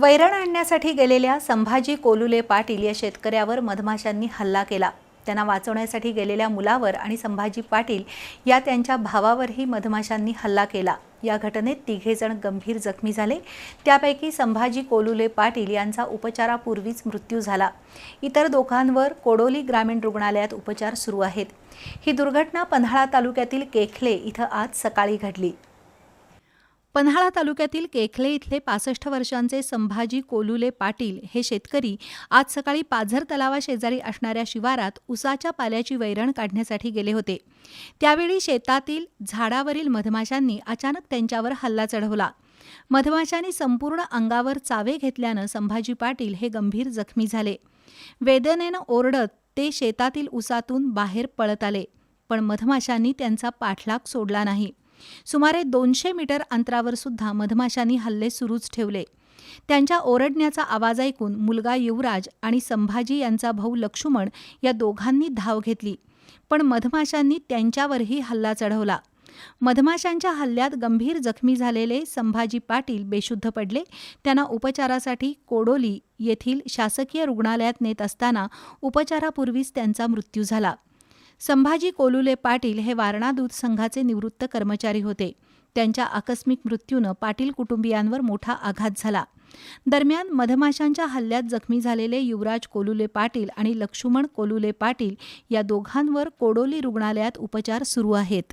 वैरण आणण्यासाठी गेलेल्या संभाजी कोलुले पाटील या शेतकऱ्यावर मधमाशांनी हल्ला केला. त्यांना वाचवण्यासाठी गेलेल्या मुलावर आणि संभाजी पाटील या त्यांच्या भावावरही मधमाशांनी हल्ला केला. या घटनेत तिघेजण गंभीर जखमी झाले. त्यापैकी संभाजी कोलुले पाटील यांचा उपचारापूर्वीच मृत्यू झाला. इतर दोघांवर कोडोली ग्रामीण रुग्णालयात उपचार सुरू आहेत. ही दुर्घटना पन्हाळा तालुक्यातील केखले इथं आज सकाळी घडली. पन्हाळा तालुक्यातील केखले इथले पासष्ट वर्षांचे संभाजी कोलुले पाटील हे शेतकरी आज सकाळी पाझर तलावा शेजारी असणाऱ्या शिवारात उसाच्या पाल्याची वैरण काढण्यासाठी गेले होते. त्यावेळी शेतातील झाडावरील मधमाशांनी अचानक त्यांच्यावर हल्ला चढवला. मधमाशांनी संपूर्ण अंगावर चावे घेतल्यानं संभाजी पाटील हे गंभीर जखमी झाले. वेदनेनं ओरडत ते शेतातील उसातून बाहेर पळत आले पण मधमाशांनी त्यांचा पाठलाग सोडला नाही. सुमारे दोनशे मीटर अंतरावर सुद्धा मधमाशांनी हल्ले सुरूच ठेवले. त्यांच्या ओरडण्याचा आवाज ऐकून मुलगा युवराज आणि संभाजी यांचा भाऊ लक्ष्मण या दोघांनी धाव घेतली पण मधमाशांनी त्यांच्यावरही हल्ला चढवला. मधमाशांच्या हल्ल्यात गंभीर जखमी झालेले संभाजी पाटील बेशुद्ध पडले. त्यांना उपचारासाठी कोडोली येथील शासकीय रुग्णालयात नेत असताना उपचारापूर्वीच त्यांचा मृत्यू झाला. संभाजी कोलुले पाटील हे वारणा दूध संघाचे निवृत्त कर्मचारी होते. त्यांच्या आकस्मिक मृत्यूनं पाटील कुटुंबियांवर मोठा आघात झाला. दरम्यान मधमाशांच्या हल्ल्यात जखमी झालेले युवराज कोलुले पाटील आणि लक्ष्मण कोलुले पाटील या दोघांवर कोडोली रुग्णालयात उपचार सुरू आहेत.